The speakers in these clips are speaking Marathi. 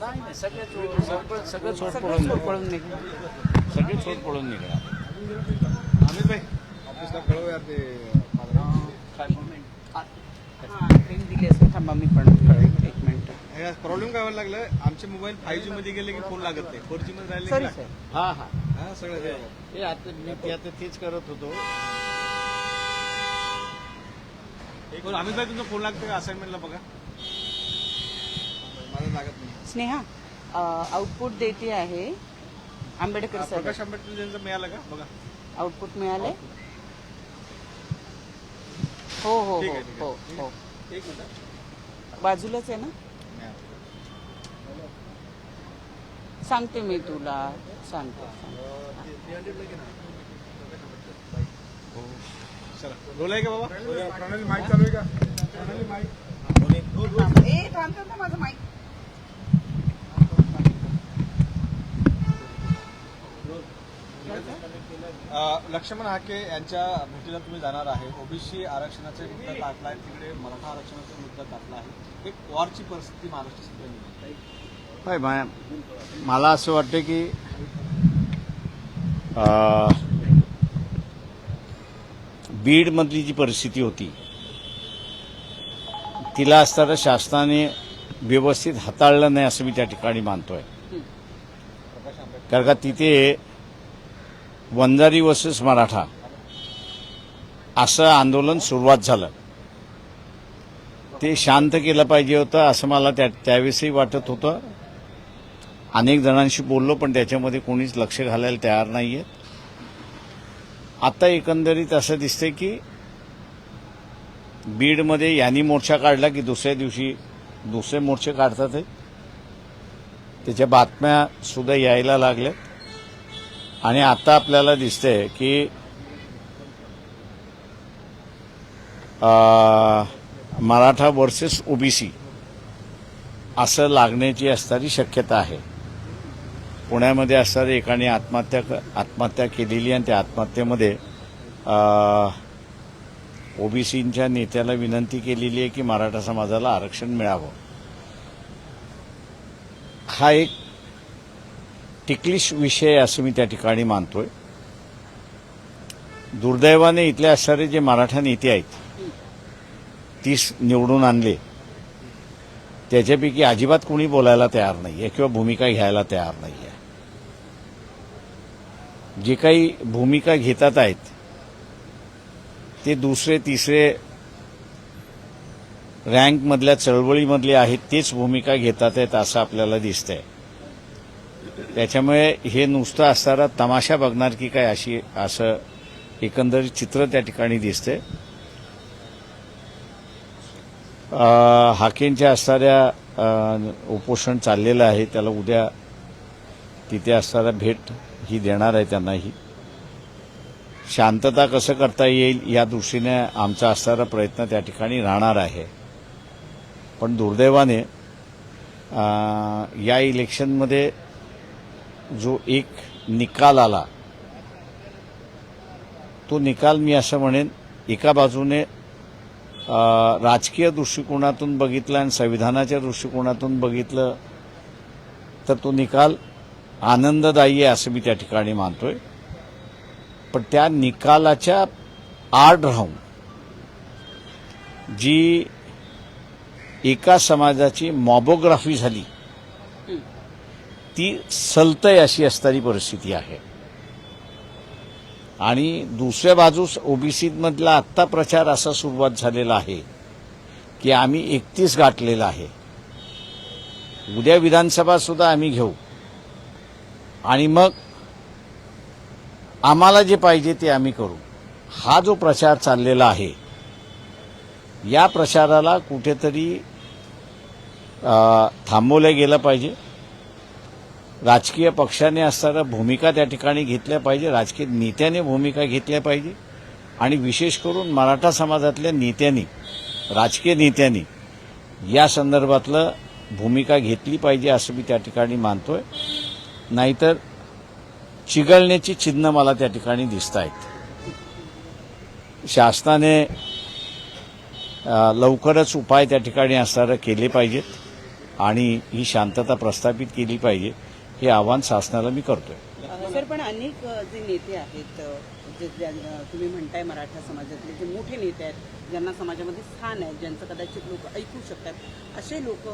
नाही नाही सगळे सगळं सगळं चोर पळून पळून. सगळे निघणार अमित भाई ऑफिसला कळव यार ते ring दिली असेल थांबा मी पण. एक मिनिट. प्रॉब्लेम काय व्हायला लागलं? आमचे मोबाईल फाईव्ह जी मध्ये गेले की फोन लागत नाही. फोर जी मध्ये राहिले हा हा. हा सगळं हे. आता मी ते आता तेच करत होतो. अमित भाई तुमचा फोन लागतो का? असाइनमेंटला बघा. स्नेहा आउटपुट देते आहे आंबेडकर सर. प्रकाश आंबेडकर यांचं मिळालं का? बघा. आउटपुट मिळाले? हो हो ठीक हो आहे, ठीक हो आहे. हो. एक मिनिट बाजूलाच आहे ना? सांगते मी तुला. सांगते चला. बोलाय का बाबा? प्रणाली माईक चालू आहे का? प्रणाली माईक. ए थांब थांब थांब, माझं माईक लक्ष्मण हाके यांच्या भेटीला तुम्ही जाणार आहे. ओबीसी आरक्षणाचा मुद्दा टाकला आहे तिकडे मराठा आरक्षणाचा मुद्दा टाकला आहे एक वॉरची परिस्थिती महाराष्ट्र मा- मला असं वाटतं की बीडमधली जी परिस्थिती होती तिला असताना शासनाने व्यवस्थित हाताळलं नाही असं मी त्या ठिकाणी मानतोय. कारण का तिथे वंजारी वर्सेस मराठा. असं आंदोलन सुरुवात झालं. ते शांत केलं पाहिजे होतं असं मला त्या त्यावेळेसही वाटत होतं. अनेक जणांशी बोललो पण त्याच्यामध्ये कोणीच लक्ष घालायला तयार नाही आहेत आता एकंदरीत असं दिसतंय की बीडमध्ये यांनी मोर्चा काढला की दुसऱ्या दिवशी दुसरे मोर्चे काढतात त्याच्या बातम्या सुद्धा यायला लागल्यात. आणि आता आपल्याला दिसतंय की मराठा वर्सेस ओबीसी असं लागण्याची असणारी शक्यता आहे. पुण्यामध्ये असणारी एकाने आत्महत्या क- आत्महत्या केलेली आणि त्या आत्महत्येमध्ये ओबीसींच्या नेत्याला विनंती केलेली आहे की मराठा समाजाला आरक्षण मिळावं. हा एक टिकलिश विषय असं मी त्या ठिकाणी मानतोय. दुर्दैवाने इथले असणारे जे मराठा नेते आहेत तीस निवडून आणले त्याच्यापैकी अजिबात कोणी बोलायला तयार नाही आहे किंवा भूमिका घ्यायला तयार नाही आहे जे काही भूमिका घेतात आहेत ते दुसरे तिसरे रँकमधल्या चळवळीमधले आहेत तेच भूमिका घेतात आहेत असं आपल्याला दिसतंय. त्याच्यामुळे हे नुसतं असणारा तमाशा बघणार की काय अशी असं एकंदरीत चित्र त्या ठिकाणी दिसते हाकेंच्या असणाऱ्या उपोषण चाललेलं आहे त्याला उद्या तिथे असणारा भेट ही देणार आहे त्यांनाही. शांतता कसं करता येईल या दृष्टीने आमचा असणारा प्रयत्न त्या ठिकाणी राहणार आहे. पण दुर्दैवाने या इलेक्शनमध्ये जो एक निकाल आला तो निकाल मी असं म्हणेन एका बाजूने राजकीय दृष्टिकोनातून बघितलं आणि संविधानाच्या दृष्टिकोनातून बघितलं तर तो निकाल आनंददायी आहे असं मी त्या ठिकाणी मानतोय. पण त्या निकालाच्या आड राहून जी एका समाजाची मॉबोग्राफी झाली ती सलतय अशी असणारी परिस्थिती आहे. आणि दुसऱ्या बाजूस ओबीसीमधला आत्ता प्रचार असा सुरुवात झालेला आहे की आम्ही एकतीस गाठलेला आहे. उद्या विधानसभा सुद्धा आम्ही घेऊ. आणि मग आम्हाला जे पाहिजे ते आम्ही करू. हा जो प्रचार चाललेला आहे या प्रचाराला कुठेतरी थांबवलं गेलं पाहिजे. राजकीय पक्षाने असणाऱ्या भूमिका त्या ठिकाणी घेतल्या पाहिजे राजकीय नेत्याने भूमिका घेतल्या पाहिजे. आणि विशेष करून मराठा समाजातल्या नेत्यांनी राजकीय नेत्यांनी या संदर्भातलं भूमिका घेतली पाहिजे असं मी त्या ठिकाणी मानतोय. नाहीतर चिघळण्याची चिन्ह मला त्या ठिकाणी दिसत आहेत. शासनाने लवकरच उपाय त्या ठिकाणी असणारं केले पाहिजेत आणि ही शांतता प्रस्थापित केली पाहिजे. हे आव्हान शासनाला मी करतोय. सर पण अनेक जे नेते आहेत जे तुम्ही म्हणताय मराठा समाजातले जे मोठे नेते आहेत ज्यांना समाजामध्ये स्थान आहे ज्यांचं कदाचित लोक ऐकू शकतात असे लोक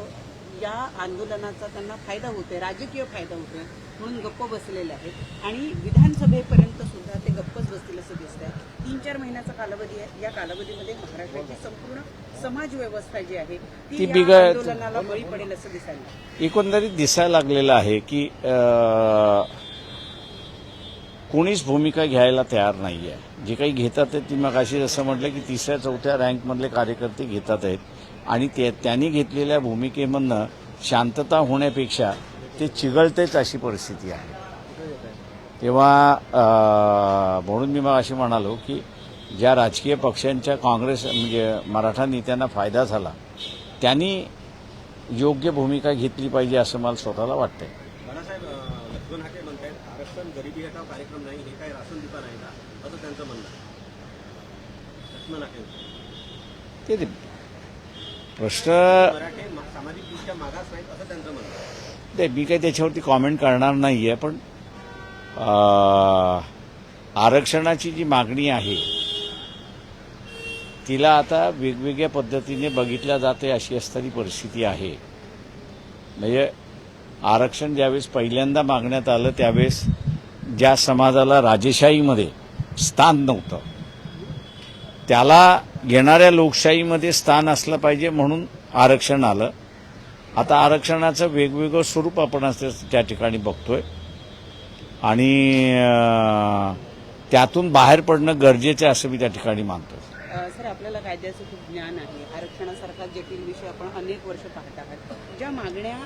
या आंदोलनाचा त्यांना फायदा होतोय राजकीय फायदा होतोय म्हणून गप्प बसलेले आहेत. आणि विधानसभेपर्यंत सुद्धा ते गप्पच बसतील असं दिसत आहे तीन चार महिन्याचा कालावधी आहे. या कालावधीमध्ये महाराष्ट्राची संपूर्ण समाज व्यवस्था जी आहे ती बिघड- आंदोलनाला बळी पडेल असं दिसायला. एकंदरीत दिसायला लागलेलं आहे की कोणीच भूमिका घ्यायला तयार नाही आहे जे काही घेतात ते ती मग अशी जसं म्हटलं की तिसऱ्या चौथ्या रँकमधले कार्यकर्ते घेतात आहेत. आणि ते त्यांनी घेतलेल्या भूमिकेमधनं शांतता होण्यापेक्षा ते चिघळतेच अशी परिस्थिती आहे. तेव्हा म्हणून मी मग अशी म्हणालो की ज्या राजकीय पक्षांच्या काँग्रेस म्हणजे मराठा नेत्यांना फायदा झाला त्यांनी योग्य भूमिका घेतली पाहिजे असं मला स्वतःला वाटतंय. हे ते प्रश्न ते मी काही त्याच्यावरती कॉमेंट करणार नाही आहे पण आरक्षणाची जी मागणी आहे तिला आता वेगवेगळ्या पद्धतीने बघितल्या जाते अशी असणारी परिस्थिती आहे. म्हणजे आरक्षण ज्यावेळेस पहिल्यांदा मागण्यात आलं त्यावेळेस ज्या समाजाला राजेशाहीमध्ये स्थान नव्हतं त्याला येणाऱ्या लोकशाहीमध्ये स्थान असलं पाहिजे म्हणून आरक्षण आलं. आता आरक्षणाचं वेगवेगळं स्वरूप आपण असं त्या ठिकाणी बघतोय. आणि त्यातून बाहेर पडणं गरजेचं आहे असं मी त्या ठिकाणी मानतो सर आपल्याला कायद्याचं खूप ज्ञान आहे. आरक्षणासारखा जटिल विषय आपण अनेक वर्ष पाहत आहात. ज्या मागण्या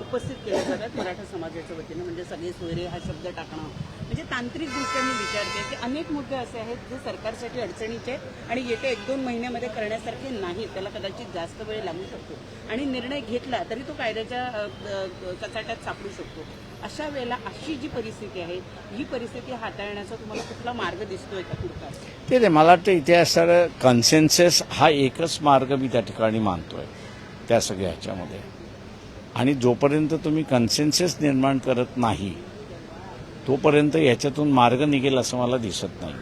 उपस्थित केल्या जातात मराठा समाजाच्या वतीनं म्हणजे सगळे सोयरे हा शब्द टाकणं. म्हणजे तांत्रिकदृष्ट्या मी विचारते की अनेक मुद्दे असे आहेत जे सरकारसाठी अडचणीचे आहेत आणि येत्या एक दोन महिन्यामध्ये करण्यासारखे नाहीत. त्याला कदाचित जास्त वेळ लागू शकतो. आणि निर्णय घेतला तरी तो कायद्याच्या कचाट्यात सापडू शकतो. अशा वेळेला अशी जी परिस्थिती आहे ही परिस्थिती हाताळण्याचा तुम्हाला कुठला मार्ग दिसतोय का पुढचा? ते मला वाटतं इतिहास सर कन्सेन्सेस हा एकच मार्ग मी त्या ठिकाणी मानतोय त्या सगळ्या ह्याच्यामध्ये. आणि जोपर्यंत तुम्ही कन्सेन्सेस निर्माण करत नाही तोपर्यंत याच्यातून मार्ग निघेल असं मला दिसत नाही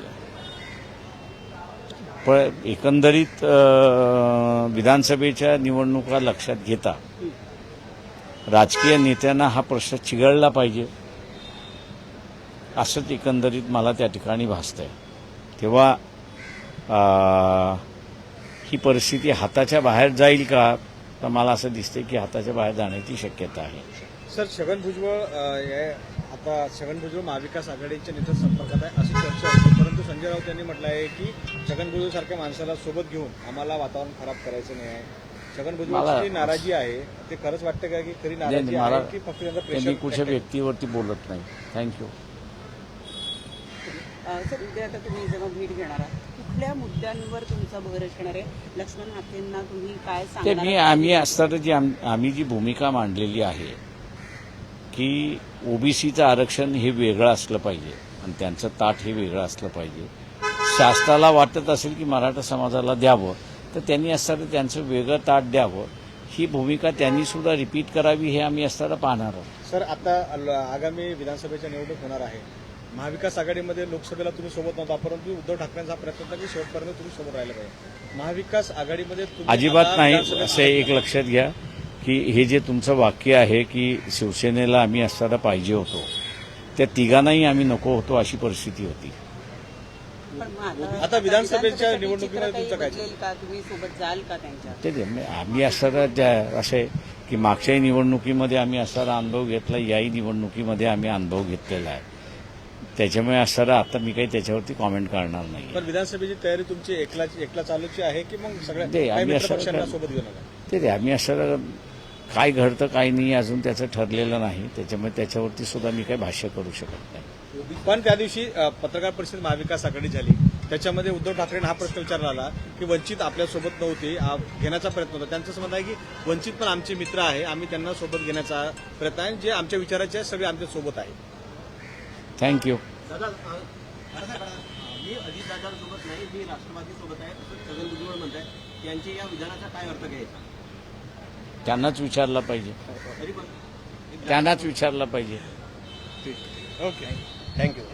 पण एकंदरीत विधानसभेच्या निवडणुका लक्षात घेता राजकीय नेत्यांना हा प्रश्न चिघळला पाहिजे असंच एकंदरीत मला त्या ठिकाणी भासतंय. तेव्हा ही परिस्थिती हाताच्या बाहेर जाईल का? तर मला असं दिसतंय की हाताच्या बाहेर जाण्याची शक्यता आहे. सर छगन भुजबळ आता छगन भुजबळ महाविकास आघाडीच्या नेत्या संपर्कात आहे अशी चर्चा होती. परंतु संजय राऊत यांनी म्हटलं आहे की छगन भुजबळ सारख्या माणसाला सोबत घेऊन आम्हाला वातावरण खराब करायचं नाही आहे. छगन भुजबळची जी नाराजी आहे. ते खरंच वाटतं का की खरी नाही, नाराजी आहे की फक्त त्यांचा प्रेशर कुठच्या व्यक्तीवरती बोलत नाही. थँक्यू सर उद्या आता तुम्ही जेव्हा भेट घेणार आहात कुठल्या मुद्द्यांवर तुमचा भर असणार आहे? लक्ष्मण हाकेंना तुम्ही काय ते मी? आम्ही असताना जी आम- आम्ही जी भूमिका मांडलेली आहे की ओबीसीचं आरक्षण हे वेगळं असलं पाहिजे आणि त्यांचं ताट हे वेगळं असलं पाहिजे. शासनाला वाटत असेल की मराठा समाजाला द्यावं तर त्यांनी असताना त्यांचं वेगळं ताट द्यावं. ही भूमिका त्यांनी सुद्धा रिपीट करावी हे आम्ही असताना पाहणार आहोत. सर आता ल- आगामी विधानसभेच्या निवडणूक होणार आहे. महाविकास आघाडीमध्ये लोकसभेला तुम्ही सोबत नव्हता परंतु उद्धव ठाकरेंचा प्रयत्न होता की शेवटपर्यंत तुम्ही सोबत राहिलं पाहिजे. महाविकास आघाडीमध्ये तुम्ही अजिबात नाही असं एक लक्षात घ्या की हे जे तुमचं वाक्य आहे की शिवसेनेला आम्ही असताना पाहिजे होतो त्या तिघांनाही आम्ही नको होतो अशी परिस्थिती होती. आता विधानसभेच्या निवडणुकीमध्ये चित्र काही तुमचं काय? बदलेल का? तुम्ही सोबत जाल का त्यांच्या? ते ते आम्ही असताना त्या असे की मागच्याही निवडणुकीमध्ये आम्ही असताना अनुभव घेतला याही निवडणुकीमध्ये आम्ही अनुभव घेतलेला आहे. त्याच्यामुळे असताना आता मी काही त्याच्यावरती कॉमेंट करणार नाही पण विधानसभेची तयारी तुमची एकला एकला चालूची आहे की मग सगळ्या ते आम्ही असं सोबत घेऊन ते ते आम्ही काय घडतं काय नाही अजून त्याचं ठरलेलं नाही. त्याच्यामुळे त्याच्यावरती सुद्धा मी काही भाष्य करू शकत नाही. पण त्या दिवशी पत्रकार परिषद महाविकास आघाडी झाली. त्याच्यामध्ये उद्धव ठाकरेंना हा प्रश्न विचारला आला की वंचित आपल्यासोबत नव्हते घेण्याचा प्रयत्न होता. त्यांचं म्हणणं आहे की वंचित पण आमचे मित्र आहे आम्ही त्यांना सोबत घेण्याचा प्रयत्न आहे. जे आमच्या विचाराचे सगळे आमच्यासोबत आहे थँक्यू मी अजितदादांसोबत नाही मी आहे. असं छगन भुजबळ म्हणत आहे यांच्या या विधानाचा काय अर्थ घ्यायचा? त्यांनाच विचारला पाहिजे. त्यांनाच विचारला पाहिजे. ओके. Thank you.